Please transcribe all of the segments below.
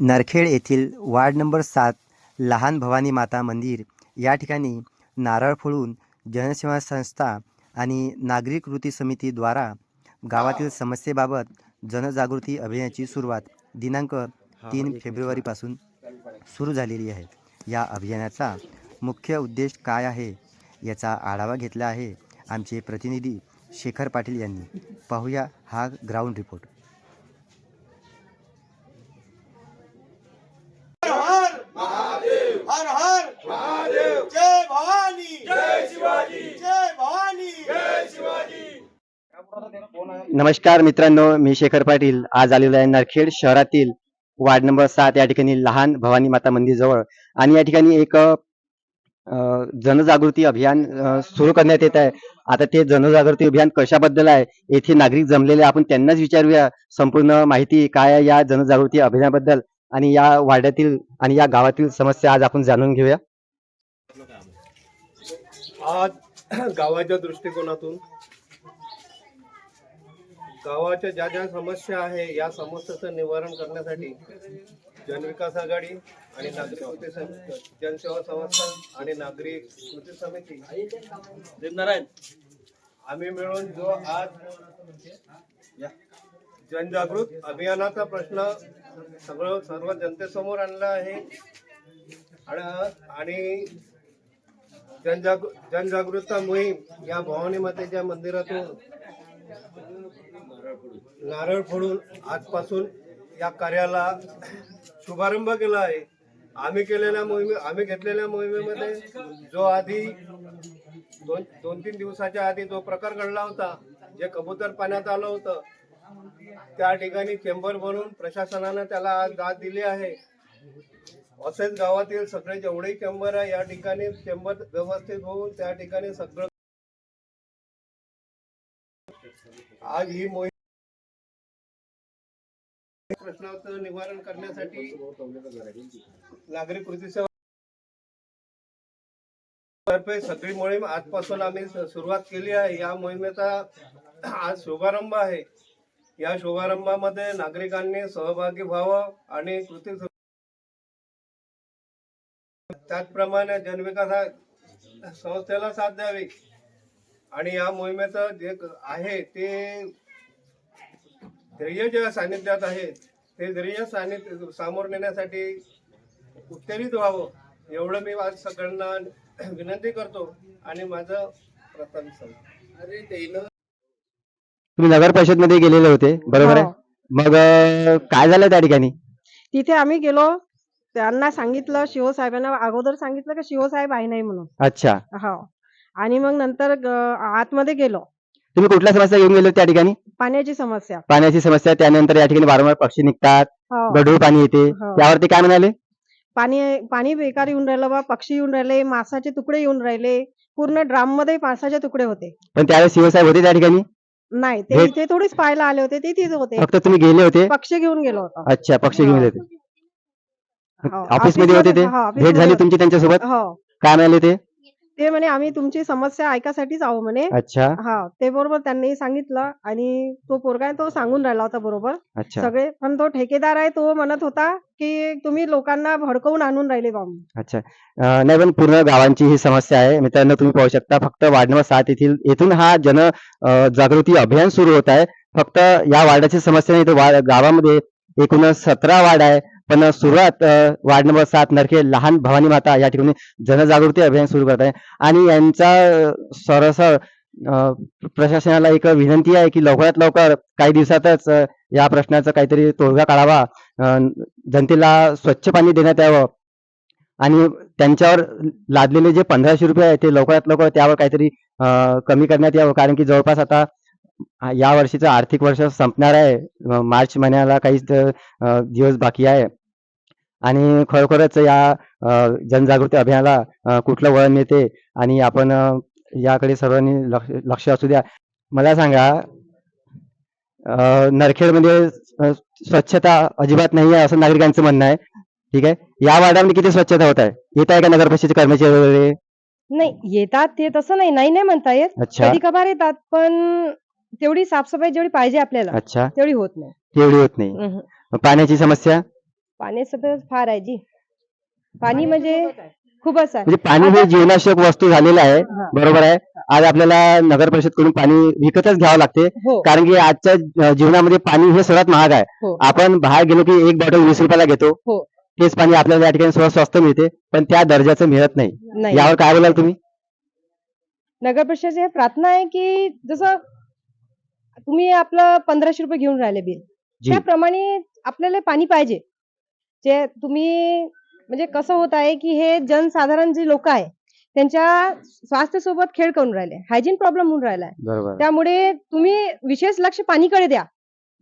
नरखेड येथील ward number सात लहान भवानी माता मंदिर या ठिकाणी नारळ फोडून जनसेवा संस्था आणि नागरिक कृती समितीद्वारा गावातील समस्येबाबत जनजागृती अभियानाची सुरुवात दिनांक तीन फेब्रुवारीपासून सुरू झालेली आहे. या अभियानाचा मुख्य उद्देश काय आहे याचा आढावा घेतला आहे आमचे प्रतिनिधी शेखर पाटील यांनी. पाहूया हा ग्राउंड रिपोर्ट हर हर हर महादेव जय भवानी जय शिवाजी जय भवानी जय शिवाजी नमस्कार मित्रांनो मी शेखर पाटील. आज आलेलो आहे नरखेड शहरातील वार्ड नंबर सात. या ठिकाणी लहान भवानी माता मंदिर जवळ. आणि या ठिकाणी एक जनजागृती अभियान सुरू करण्यात येत आहे. आता ते जनजागृती अभियान कशाबद्दल आहे येथे नागरिक जमलेले आपण त्यांनाच विचारूया. संपूर्ण माहिती काय आहे या जनजागृती अभियानाबद्दल? आणि या वाड्यातील आणि या गावातील समस्या आज आपण जाणून घेऊया. आज गावाच्या दृष्टिकोनातून गावाच्या ज्या ज्या समस्या आहे या समस्येचं निवारण करण्यासाठी जनविकास आघाडी आणि नागरिक कृती समिती जनसेवा संस्था आणि नागरिक कृती समिती. आम्ही मिळून जो आज जनजागृत अभियानाचा प्रश्न सगळं सर्व जनतेसमोर आणला आहे. आणि- आणि जनजागृ जनजागृतता मोहीम या भवानी मातेच्या मंदिरातून नारळ फोडून आजपासून या कार्याला शुभारंभ केला आहे. आम्ही केलेल्या मोहिमे आम्ही घेतलेल्या मोहिमेमध्ये जो आधी दोन दोन तीन दिवसाच्या आधी जो प्रकार घडला होता जे कबूतर पाण्यात आलं होतं त्या ठिकाणी चेंबर बनवून प्रशासनानं त्याला आज दाद दिली आहे. असेच गावातील सगळे जेवढे चेंबर आहे या ठिकाणी चेंबर व्यवस्थित होऊन त्या ठिकाणी सगळं आज ही मोहीम प्रश्नाचं निवारण करण्यासाठी नागरिक कृती सेवा तर्फे सगळी मोहीम आजपासून आम्ही सुरुवात केली आहे. या मोहिमेचा आज शुभारंभ आहे. या शुभारंभामध्ये नागरिकांनी सहभागी व्हावं आणि कृती त्याचप्रमाणे जनविकास संस्थेला साथ द्यावी. आणि या मोहिमेचं जे आहे ते ध्येय जे सानिध्यात आहे ते ध्येय सानिध्य सामोर नेण्यासाठी उत्तेजित व्हावं एवढं मी आज सगळ्यांना विनंती करतो आणि माझं प्रथम तुम्ही नगर परिषदमध्ये गेलेले होते बरोबर आहे? हो. मग काय झालं त्या ठिकाणी? तिथे आम्ही गेलो त्यांना सांगितलं शिवसाहेबांना अगोदर सांगितलं की शिवसाहेब आहे नाही म्हणून. अच्छा. हो. आणि मग नंतर आतमध्ये गेलो. तुम्ही कुठल्या समस्या घेऊन गेले त्या ठिकाणी? पाण्याची समस्या. पाण्याची समस्या त्यानंतर या ठिकाणी वारंवार पक्षी निघतात हो. गढूळ पाणी येते. हो. त्यावरती काय म्हणाले? पाणी पाणी बेकार येऊन राहिलं बा पक्षी येऊन राहिले मासाचे तुकडे येऊन राहिले पूर्ण ड्राममध्ये मासाचे तुकडे होते. पण त्यावेळेस शिवसाहेब होते त्या ठिकाणी? नाही ते हे- इथे थोडीच पाहायला आले होते ते तिथे होते. फक्त तुम्ही गेले होते? पक्षी घेऊन गेलो होतो. अच्छा पक्षी घेऊन हो. होते. हो, ऑफिसमध्ये होते ते? हो, भेट झाली तुमची त्यांच्यासोबत? हो. काय म्हणाले ते? ते म्हणे आम्ही तुमची समस्या ऐकासाठीच आहो म्हणे. अच्छा. हा ते बरोबर त्यांनी सांगितलं आणि तो पोरगा आहे तो सांगून राहिला होता बरोबर. अच्छा. सगळे पण तो ठेकेदार आहे तो म्हणत होता की तुम्ही लोकांना भडकवून आणून राहिले बॉम्ब अच्छा. अं, नाही पण पूर्ण गावांची ही समस्या आहे. मित्रांनो तुम्ही पाहू शकता फक्त वार्ड नंबर सात येथील येथून हा जन अं, जागृती अभियान सुरू होत आहे. फक्त या वार्डाची समस्या नाही तर वा- गावामध्ये एकूण सतरा वार्ड आहे. पण सुरुवात वार्ड नंबर सात नरखे लहान भवानी माता या ठिकाणी जनजागृती अभियान सुरू करत आहे. आणि यांचा सरसर प्रशासनाला एक विनंती आहे की लवकरात लवकर काही दिवसातच या प्रश्नाचा काहीतरी तोडगा काढावा. जनतेला स्वच्छ पाणी देण्यात यावं. आणि त्यांच्यावर लादलेले जे पंधराशे रुपये आहे ते लवकरात लवकर त्यावर काहीतरी कमी करण्यात यावं. कारण की जवळपास आता या वर्षीचं आर्थिक वर्ष संपणार आहे. मार्च महिन्याला काहीच अं, दिवस बाकी आहे. आणि खरोखरच या जनजागृती अभियानाला कुठलं वळण येते आणि आपण याकडे सर्वांनी लक्ष लक्ष असू द्या. मला सांगा नरखेडमध्ये स्वच्छता अजिबात नाही आहे असं नागरिकांचं म्हणणं आहे. ठीक आहे? या वार्डामध्ये किती स्वच्छता होत आहे? येत आहे का नगर परिषदेचे कर्मचारी वगैरे? नाही येतात ते तसं नाही. नाही नाही म्हणता येत. कधी कभार येतात पण तेवढी साफसफाई जेवढी पाहिजे आपल्याला अच्छा. तेवढी होत नाही. तेवढी होत नाही. मग पाण्याची समस्या? पाण्याचं तर फार आहे जी. पाणी म्हणजे खूपच आहे. म्हणजे पाणी हे जीवनावश्यक वस्तू झालेलं आहे. हा. बरोबर आहे. आज आपल्याला नगर परिषदकडून पाणी विकतच घ्यावं लागते. हो. कारण की आजच्या अ, जीवनामध्ये पाणी हे सर्वात महाग आहे. हो. आपण बाहेर गेलो की एक बॉटल वीस रुपयाला घेतो. हो. तेच पाणी आपल्याला या ठिकाणी सर्वात स्वस्त मिळते. पण त्या दर्जाचं मिळत नाही. नाही. यावर काय बोलाल तुम्ही? नगर परिषदेची हे प्रार्थना आहे की जसं तुम्ही आपलं पंधराशे रुपये घेऊन राहिले बिल. जी. त्याप्रमाणे आपल्याला पाणी पाहिजे. जे तुम्ही म्हणजे कसं होत आहे की हे जनसाधारण जे लोक आहे त्यांच्या स्वास्थ्य सोबत खेळ करून राहिले हायजीन प्रॉब्लेम होऊन राहिला आहे. बरोबर. त्यामुळे तुम्ही विशेष लक्ष पाणीकडे द्या.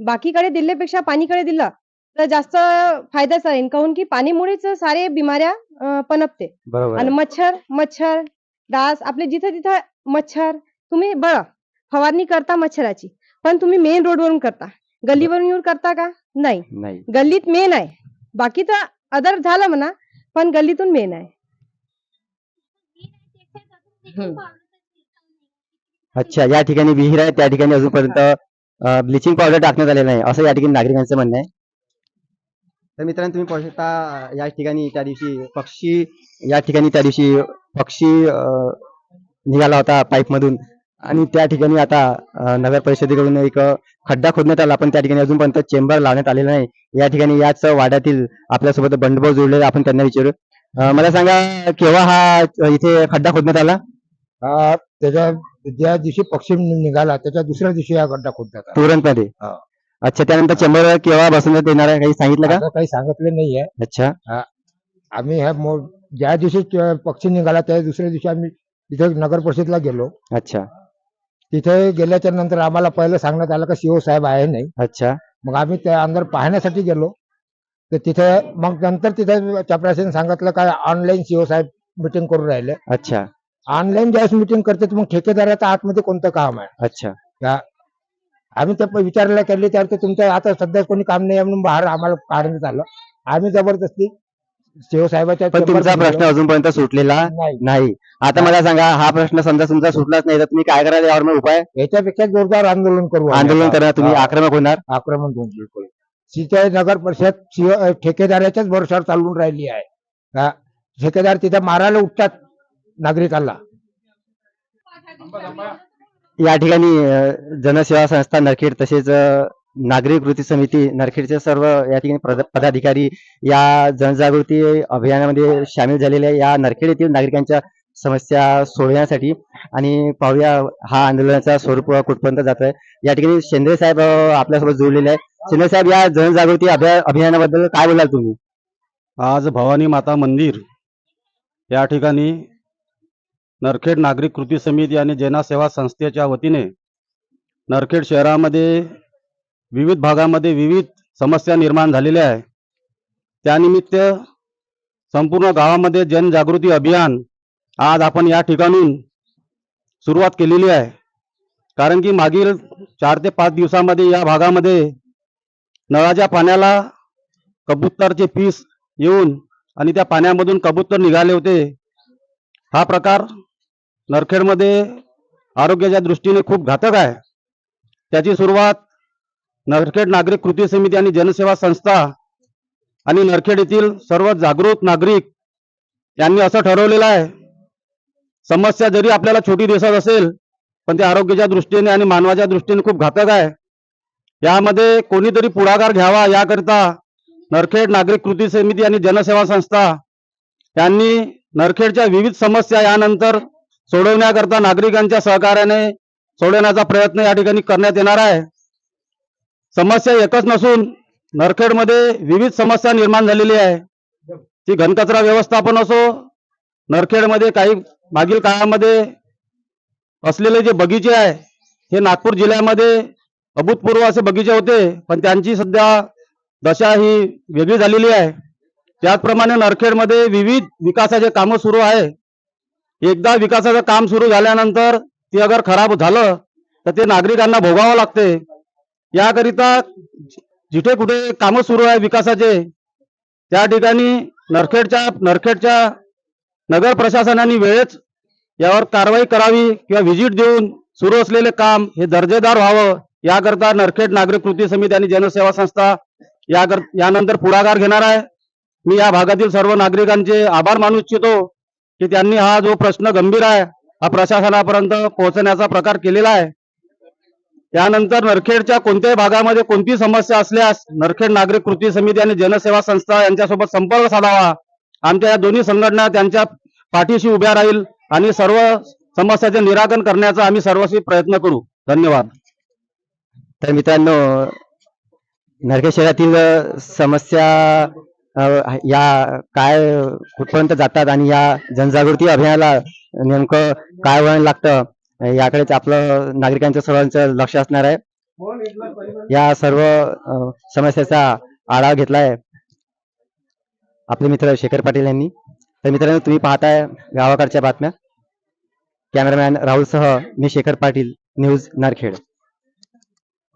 बाकीकडे दिल्यापेक्षा पाणीकडे दिलं तर जास्त फायद्याचं राहील काहून की पाणीमुळेच सारे बिमाऱ्या अं, पनपते. बरोबर. आणि मच्छर मच्छर डास आपले जिथे तिथे मच्छर तुम्ही बघा फवारणी करता मच्छराची. पण तुम्ही मेन रोडवरून करता. गल्लीवरून येऊन करता का? नाही. नाही. गल्लीत मेन आहे. बाकी तर अदर झालं म्हणा पण गल्लीतून मेन आहे. अच्छा या ठिकाणी विहीर आहे त्या ठिकाणी अजूनपर्यंत ब्लिचिंग पावडर टाकण्यात आलेलं नाही. असं या ठिकाणी नागरिकांचं म्हणणं आहे. तर मित्रांनो तुम्ही पाहू शकता या ठिकाणी त्या दिवशी पक्षी या ठिकाणी त्या दिवशी पक्षी निघाला होता पाईप मधून आणि त्या ठिकाणी आता नगर परिषदेकडून एक खड्डा खोदण्यात आला. पण त्या ठिकाणी अजूनपर्यंत चेंबर लावण्यात आलेला नाही. या ठिकाणी याच वाड्यातील आपल्यासोबत बंडभाऊ जोडलेले आपण त्यांना विचारू. मला सांगा केव्हा हा इथे खड्डा खोदण्यात आला? हा त्याच्या ज्या दिवशी पक्षी निघाला त्याच्या दुसऱ्या दिवशी हा गड्डा खोदण्यात आला. तुरंत मध्ये हा. अच्छा त्यानंतर चेंबर केव्हा बसवण्यात येणार आहे? काही सांगितलं का? काही सांगितलं नाहीये अच्छा. आम्ही ह्या ज्या दिवशी पक्षी निघाला त्या दुसऱ्या दिवशी आम्ही तिथे नगर परिषदला गेलो. अच्छा. तिथे गेल्याच्यानंतर आम्हाला पहिलं सांगण्यात आलं का सीओ साहेब आहे नाही. अच्छा. मग आम्ही त्या अंदर पाहण्यासाठी गेलो. तर तिथे मग नंतर तिथे चपराशीने सांगितलं का ऑनलाईन सीओ साहेब मिटिंग करून राहिले. अच्छा. ऑनलाईन ज्यावेळेस मिटिंग करते तर मग ठेकेदाराचं आतमध्ये कोणतं काम आहे? अच्छा. आम्ही ते विचारायला केले त्यावर ते तुमचं आता सध्या कोणी काम नाही आहे म्हणून बाहेर आम्हाला काढण्यात आलं. आम्ही जबरदस्ती सीओ साहेबाच्या पण तुमचा प्रश्न. अजूनपर्यंत सुटलेला नाही. नाही. आता मला सांगा हा प्रश्न समजा तुमचा सुटलाच नाही तर तुम्ही काय कराल यावर मग उपाय? याच्यापेक्षा जोरदार आंदोलन करू आम्ही. आंदोलन. करणार तुम्ही हा, आक्रमक होणार? आक्रमण होऊन बिलकुल. तिथे नगर परिषद CO ठेकेदाराच्याच भरोशावर चालून राहिली आहे. हा, ठेकेदार तिथे मारायला उठतात नागरिकांना. या ठिकाणी अं, जनसेवा संस्था नरखेड तसेच अं, नागरिक कृती समिती नरखेडचे सर्व या ठिकाणी पद- पदाधिकारी या जनजागृती अभियानामध्ये सामील झालेले आहे. या नरखेड येथील नागरिकांच्या समस्या सोडवण्यासाठी आणि पाहूया हा आंदोलनाचा स्वरूप कुठपर्यंत जात आहे या ठिकाणी शेंद्रे साहेब आपल्यासोबत जोडलेले आहे शेंद्रे साहेब या जनजागृती अभिया- अभियानाबद्दल काय बोलाल तुम्ही? आज भवानी माता मंदिर या ठिकाणी नरखेड नागरिक कृती समिती आणि जनसेवा संस्थेच्या वतीने नरखेड शहरामध्ये विविध भागामध्ये विविध समस्या निर्माण झालेल्या आहे. त्यानिमित्त संपूर्ण गावामध्ये जनजागृती अभियान आज आपण या ठिकाणून सुरुवात केलेली आहे. कारण की मागील चार ते पाच दिवसामध्ये या भागामध्ये नळाच्या पाण्याला कबूतरचे पीस येऊन आणि त्या पाण्यामधून कबूतर निघाले होते. हा प्रकार नरखेडमध्ये आरोग्याच्या दृष्टीने खूप घातक आहे. त्याची सुरुवात नरखेड नागरिक कृती समिती आणि जनसेवा संस्था आणि नरखेड येथील सर्व जागृत नागरिक यांनी असं ठरवलेलं आहे. समस्या जरी आपल्याला छोटी दिसत असेल पण ते आरोग्याच्या दृष्टीने आणि मानवाच्या दृष्टीने खूप घातक आहे. यामध्ये कोणीतरी पुढाकार घ्यावा याकरिता नरखेड नागरिक कृती समिती आणि जनसेवा संस्था यांनी नरखेडच्या विविध समस्या यानंतर सोडवण्याकरता नागरिकांच्या सहकार्याने सोडवण्याचा प्रयत्न या ठिकाणी करण्यात येणार आहे. समस्या एकच नसून नरखेडमध्ये विविध समस्या निर्माण झालेली आहे. ती घनकचरा व्यवस्थापन असो नरखेडमध्ये काही मागील काळामध्ये असलेले जे बगीचे आहे हे नागपूर जिल्ह्यामध्ये अभूतपूर्व असे बगीचे होते पण त्यांची सध्या दशा ही वेगळी झालेली आहे. त्याचप्रमाणे नरखेडमध्ये विविध विकासाचे कामं सुरू आहे. एकदा विकासाचं काम सुरू झाल्यानंतर ते अगर खराब झालं तर ते नागरिकांना भोगावं लागते. याकरिता जिथे कुठे कामं सुरू आहे विकासाचे त्या ठिकाणी नरखेडच्या नरखेडच्या नगर प्रशासनाने वेळेत यावर कारवाई करावी किंवा व्हिजिट देऊन सुरू असलेले काम हे दर्जेदार व्हावं. याकरता नरखेड नागरिक कृती समिती आणि जनसेवा संस्था याकर यानंतर पुढाकार घेणार आहे. मी या भागातील सर्व नागरिकांचे आभार मानू इच्छितो की त्यांनी हा जो प्रश्न गंभीर आहे हा प्रशासनापर्यंत पोहोचण्याचा प्रकार केलेला आहे. त्यानंतर नरखेडच्या कोणत्याही भागामध्ये कोणती समस्या असल्यास नरखेड नागरिक कृती समिती आणि जनसेवा संस्था यांच्यासोबत संपर्क साधावा. आमच्या या दोन्ही संघटना त्यांच्या पाठीशी उभ्या राहील आणि सर्व समस्याचे निराकरण करण्याचा आम्ही सर्वस्वी प्रयत्न करू. धन्यवाद. तर मित्रांनो नरखेड शहरातील समस्या या काय कुठपर्यंत जातात आणि या जनजागृती अभियानाला नेमकं काय वळण लागतं? याकडेच आपलं नागरिकांचं सर्वांचं लक्ष असणार आहे. या सर्व समस्येचा समस्याचा आढावा घेतलाय आपले मित्र शेखर पाटील यांनी. तर मित्रांनो तुम्ही पाहताय गावाकडच्या बातम्या. कॅमेरामॅन राहुलसह मी शेखर पाटील न्यूज नारखेड.